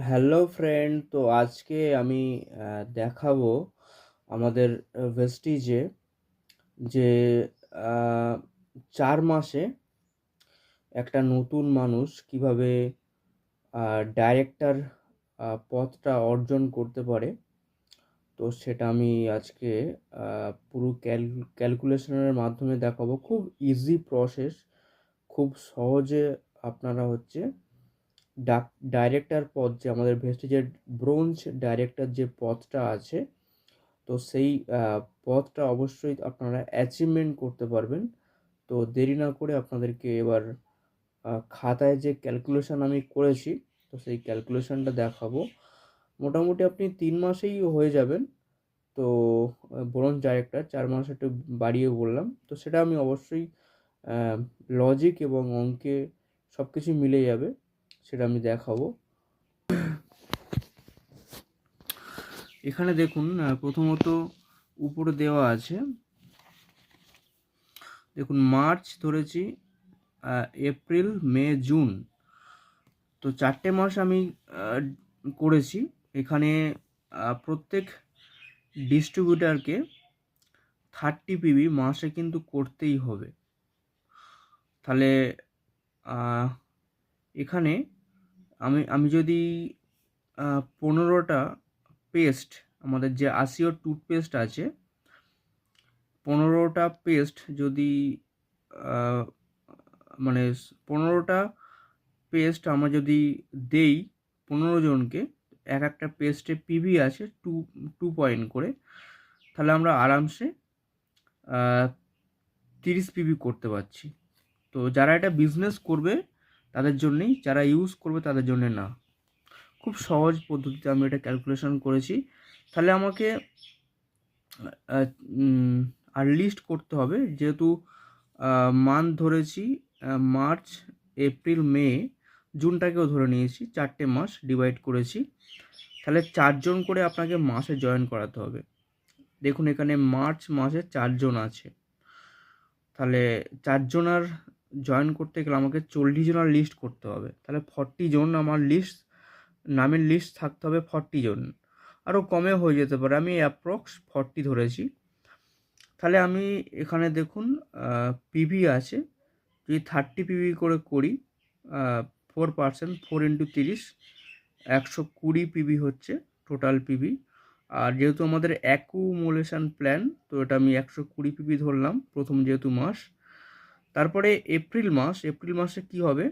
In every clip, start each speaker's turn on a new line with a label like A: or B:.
A: Hello friend তো আজকে আমি দেখাবো আমাদের ভেস্টিজে যে চার মাসে একটা নতুন মানুষ কীভাবে ডাইরেক্টর পদটা অর্জন করতে পারে। তো সেটা আমি আজকে পুরো ক্যাল ক্যালকুলেশনের মাধ্যমে দেখাবো। খুব ইজি প্রসেস খুব সহজে আপনারা হচ্ছে ডাক ডাইরেক্টর পদ যে আমাদের ভেস্টিজের ব্রোঞ্জ ডাইরেক্টর যে পদটা আছে, তো সেই পদটা অবশ্যই আপনারা অ্যাচিভমেন্ট করতে পারবেন। তো দেরি না করে আপনাদেরকে এবার খাতায় যে ক্যালকুলেশন আমি করেছি, তো সেই ক্যালকুলেশনটা দেখাবো। মোটামুটি আপনি তিন মাসেই হয়ে যাবেন। তো ব্রোঞ্জ ডাইরেক্টর চার মাস একটু বাড়িয়ে বললাম। তো সেটা আমি অবশ্যই লজিক এবং অঙ্কে সব কিছু মিলে যাবে। সেটা আমি দেখাবো। এখানে দেখুন প্রথমত উপরে দেওয়া আছে, দেখুন, মার্চ ধরেছি এপ্রিল, মে, জুন। তো চারটে মাস আমি করেছি। এখানে প্রত্যেক ডিস্ট্রিবিউটারকে থার্টি পিবি মাসে কিন্তু করতেই হবে। তাহলে এখানে আমি আমি যদি পনেরোটা পেস্ট আমাদের যে আসিওর টুথপেস্ট আছে, পনেরোটা পেস্ট যদি মানে পনেরোটা পেস্ট আমরা যদি দেই পনেরো জনকে, এক একটা পেস্টে পিভি আছে টু টু পয়েন্ট করে, তাহলে আমরা আরামসে তিরিশ পিভি করতে পারছি। তো যারা এটা বিজনেস করবে তাদের জন্যেই, যারা ইউজ করবে তাদের জন্য না। খুব সহজ পদ্ধতিতে আমি এটা ক্যালকুলেশন করেছি। তাহলে আমাকে আর লিস্ট করতে হবে। যেহেতু মান্থ ধরেছি মার্চ এপ্রিল মে জুনটাকেও ধরে নিয়েছি, চারটে মাস ডিভাইড করেছি। তাহলে চারজন করে আপনাকে মাসে জয়েন করাতে হবে। দেখুন এখানে মার্চ মাসে চারজন আছে। তাহলে চারজন আর জয়েন করতে গেলে আমাকে চল্লিশ জনের লিস্ট করতে হবে। তাহলে ফর্টি জন আমার লিস্ট নামের লিস্ট থাকতে হবে ফর্টি জন। আরও কমে হয়ে যেতে পারে। আমি অ্যাপ্রক্স ফর্টি ধরেছি। তাহলে আমি এখানে দেখুন পিভি আছে। যদি থার্টি পিভি করে করি ফোর পার্সেন্ট ফোর ইন্টু তিরিশ, একশো কুড়ি পিভি হচ্ছে টোটাল পিভি আর যেহেতু আমাদের অ্যাকুমুলেশন প্ল্যান তো এটা আমি একশো কুড়ি পিভি ধরলাম প্রথম যেহেতু মাস তারপরে এপ্রিল মাস, এপ্রিল মাসে কি হবে?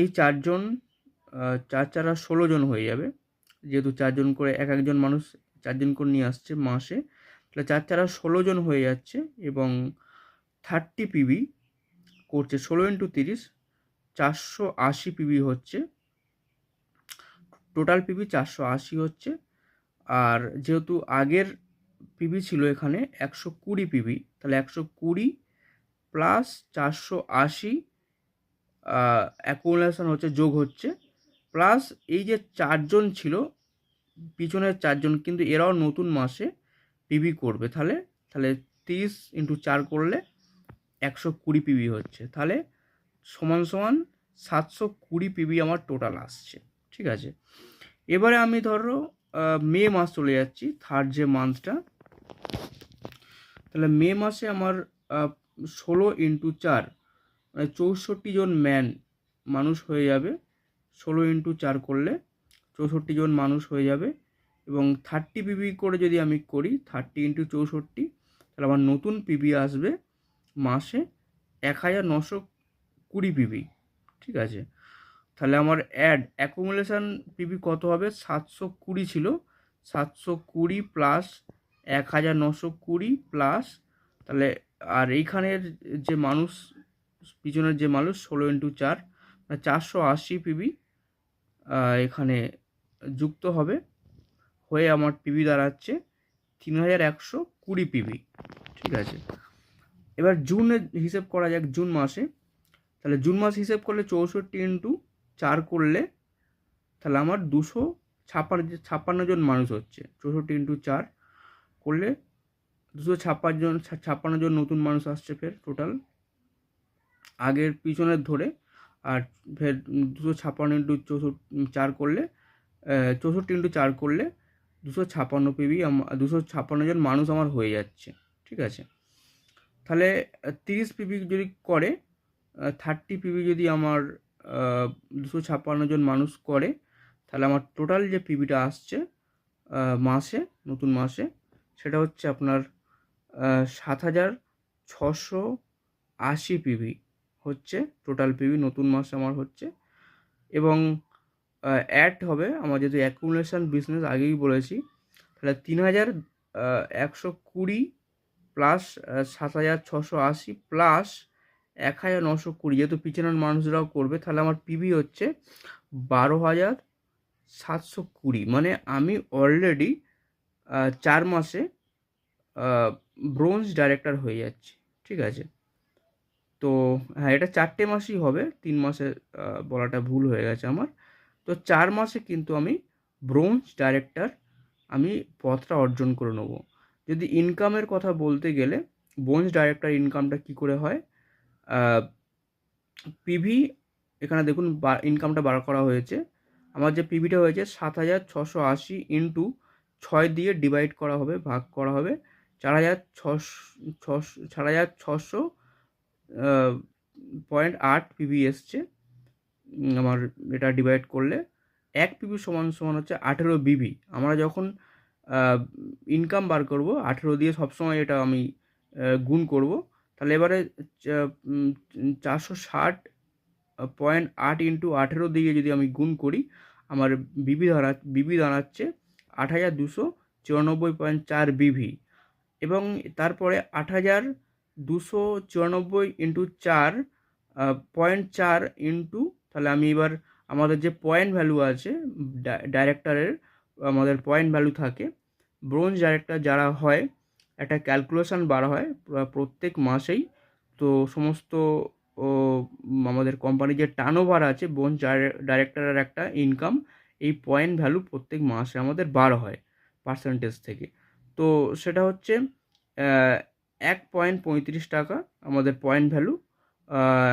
A: এই চারজন চার চারা ষোলো জন হয়ে যাবে। যেহেতু চারজন করে এক একজন মানুষ চারজন করে নিয়ে আসছে মাসে, তাহলে চার চারা ষোলো জন হয়ে যাচ্ছে এবং থার্টি পিবি করছে, ষোলো ইন্টু তিরিশ, চারশো আশি পিবি হচ্ছে। টোটাল পিবি চারশো আশি হচ্ছে। আর যেহেতু আগের পিবি ছিল এখানে একশো কুড়ি পিবি, তাহলে একশো কুড়ি প্লাস চারশো আশি অ্যাকুমুলেশন হচ্ছে, যোগ হচ্ছে। প্লাস এই যে চারজন ছিল, পিছনের চারজন, কিন্তু এরাও নতুন মাসে পিবি করবে। তাহলে তাহলে তিরিশ ইন্টু চার করলে একশো কুড়ি পিবি হচ্ছে। তাহলে সমান সমান সাতশো কুড়ি পিবি আমার টোটাল আসছে। ঠিক আছে? এবারে আমি ধরো মে মাস চলে যাচ্ছি থার্ড যে মান্থটা তাহলে মে মাসে আমার ষোলো ইন্টু চার মানে চৌষট্টি জন ম্যান মানুষ হয়ে যাবে। ষোলো ইন্টু চার করলে চৌষট্টি জন মানুষ হয়ে যাবে এবং থার্টি পিবি করে যদি আমি করি থার্টি ইন্টু চৌষট্টি, তাহলে আমার নতুন পিবি আসবে মাসে এক হাজার নশো কুড়ি পিবি ঠিক আছে? তাহলে আমার অ্যাড অ্যাকুমুলেশন পিবি কত হবে? সাতশো কুড়ি ছিল। সাতশো কুড়ি প্লাস এক হাজার নশো কুড়ি প্লাস তাহলে, আর এইখানের যে মানুষ, পিছনের যে মানুষ, ষোলো ইন্টু চার মানে চারশো আশি পিবি এখানে যুক্ত হবে, হয়ে আমার পিবি দাঁড়াচ্ছে তিন হাজার একশো কুড়ি পিবি, ঠিক আছে? এবার জুনের হিসেব করা যাক, জুন মাসে। তাহলে জুন মাস হিসেব করলে চৌষট্টি ইন্টু চার করলে, তাহলে আমার দুশো ছাপ্পান্ন ছাপ্পান্ন জন মানুষ হচ্ছে, চৌষট্টি ইন্টু চার করলে দুশো ছাপ্পান্ন জন ছাপ্পান্ন জন নতুন মানুষ আসছে ফের টোটাল আগের পিছনের ধরে, আর ফের দুশো ছাপ্পান্ন ইন্টু চৌষট্টি চার করলে চৌষট্টি ইন্টু চার করলে দুশো ছাপ্পান্ন পিবি দুশো ছাপ্পান্ন জন মানুষ আমার হয়ে যাচ্ছে, ঠিক আছে? তাহলে তিরিশ পিবি যদি করে থার্টি পিবি যদি আমার দুশো ছাপ্পান্ন জন মানুষ করে, তাহলে আমার টোটাল যে পিবিটা আসছে মাসে, নতুন মাসে, সেটা হচ্ছে আপনার সাত হাজার ছশো আশি পিভি হচ্ছে টোটাল পিভি নতুন মাসে আমার হচ্ছে। এবং অ্যাড হবে, আমার যেহেতু অ্যাকুমুলেশন বিজনেস আগেই বলেছি, তাহলে তিন হাজার একশো কুড়ি প্লাস সাত হাজার ছশো আশি প্লাস এক হাজার নশো কুড়ি, যেহেতু পিছনের মানুষরাও করবে, তাহলে আমার পিভি হচ্ছে বারো হাজার সাতশো কুড়ি। মানে আমি অলরেডি চার মাসে ব্রোঞ্জ ডাইরেক্টর হয়ে যাচ্ছি, ঠিক আছে? তো হ্যাঁ এটা চারটে মাসই হবে, তিন মাসে বলাটা ভুল হয়ে গেছে আমার। তো চার মাসে কিন্তু আমি ব্রোঞ্জ ডাইরেক্টর আমি পথটা অর্জন করে নেব। যদি ইনকামের কথা বলতে গেলে ব্রোঞ্জ ডাইরেক্টর ইনকামটা কি করে হয়? পিভি এখানে দেখুন ইনকামটা বার করা হয়েছে। আমার যে পিভিটা হয়েছে, সাত হাজার ছশো আশি ইন্টু ছয় দিয়ে ডিভাইড করা হবে, ভাগ করা হবে। চার হাজার ছশো চার হাজার ছশো পয়েন্ট আট পিভি এসছে। আমার এটা ডিভাইড করলে এক পিভি সমান সমান হচ্ছে আঠেরো বিভি আমরা যখন ইনকাম বার করব, আঠেরো দিয়ে সবসময় এটা আমি গুণ করব, তাহলে এবারে চারশো ষাট পয়েন্ট আট ইন্টু আঠেরো দিয়ে যদি আমি গুণ করি, আমার বিবি দাঁড়া বিবি দাঁড়াচ্ছে আট হাজার দুশো চুরানব্বই পয়েন্ট চার বিভি এবং তারপরে আট হাজার দুশো চুরানব্বই ইন্টু চার পয়েন্ট চার ইন্টু তাহলে আমি এবার আমাদের যে পয়েন্ট ভ্যালু আছে ডাইরেক্টরের আমাদের পয়েন্ট ভ্যালু থাকে ব্রোঞ্জ ডাইরেক্টর যারা হয়, একটা ক্যালকুলেশন বার হয় প্রত্যেক মাসেই, তো সমস্ত আমাদের কোম্পানির যে টার্ন ওভার আছে বোন ডাইরেক্টরের একটা ইনকাম এই পয়েন্ট ভ্যালু প্রত্যেক মাসে আমাদের বার হয় পার্সেন্টেজ থেকে। তো সেটা হচ্ছে এক পয়েন্ট পঁয়ত্রিশ টাকা আমাদের পয়েন্ট ভ্যালু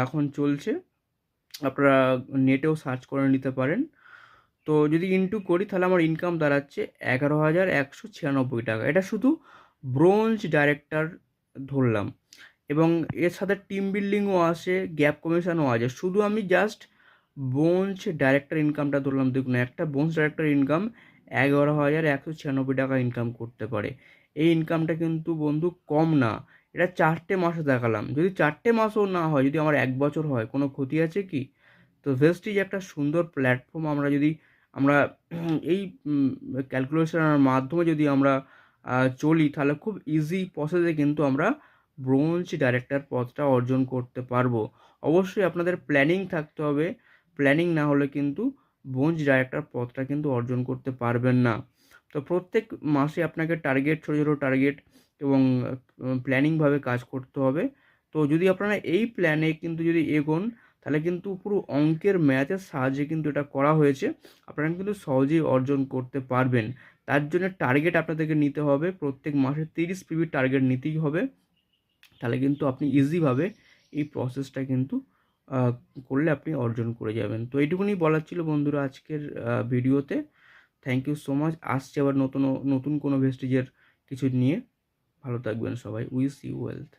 A: এখন চলছে। আপনারা নেটেও সার্চ করে নিতে পারেন। তো যদি ইনটু করি, তাহলে আমার ইনকাম দাঁড়াচ্ছে এগারো হাজার একশো ছিয়ানব্বই টাকা। এটা শুধু ব্রোঞ্জ ডাইরেক্টর ধরলাম। এবং এর সাথে টিম বিল্ডিংও আসে গ্যাপ কমিশনও আছে। শুধু আমি জাস্ট বোঞ্চ ডাইরেক্টর ইনকামটা ধরলাম। দেখুন, একটা বোঞ্চ ডাইরেক্টর ইনকাম এগারো হাজার একশো ছিয়ানব্বই টাকা ইনকাম করতে পারে। এই ইনকামটা কিন্তু বন্ধু কম না। এটা চারটে মাসে দেখালাম। যদি চারটে মাসও না হয়, যদি আমার এক বছর হয়, কোনো ক্ষতি আছে কি? তো ভেস্টিজ একটা সুন্দর প্ল্যাটফর্ম আমরা যদি আমরা এই ক্যালকুলেশনের মাধ্যমে যদি আমরা চলি, তাহলে খুব ইজি প্রসেসে কিন্তু আমরা ব্রোঞ্জ ডাইরেক্টর পদটা অর্জন করতে পারব। অবশ্যই আপনাদের প্ল্যানিং থাকতে হবে। প্ল্যানিং না হলে কিন্তু ব্রোঞ্জ ডাইরেক্টর পদটা কিন্তু অর্জন করতে পারবেন না। তো প্রত্যেক মাসে আপনাকে টার্গেট ছোটো ছোটো টার্গেট এবং প্ল্যানিংভাবে কাজ করতে হবে। তো যদি আপনারা এই প্ল্যানে কিন্তু যদি এগোন, তাহলে কিন্তু পুরো অঙ্কের ম্যাথের সাহায্যে কিন্তু এটা করা হয়েছে। আপনারা কিন্তু সহজেই অর্জন করতে পারবেন। তার জন্য টার্গেট আপনাদেরকে নিতে হবে। প্রত্যেক মাসে তিরিশ পিবির টার্গেট নিতেই হবে। তাহলে কিন্তু আপনি ইজিভাবে এই প্রসেসটা কিন্তু করলে আপনি অর্জন করে যাবেন। তো এইটুকুনি বলার ছিল বন্ধুরা আজকের ভিডিওতে। থ্যাংক ইউ সো মাচ আসছে আবার নতুন নতুন কোনো ভেস্টিজের কিছু নিয়ে। ভালো থাকবেন সবাই। উইস ইউ ওয়েলথ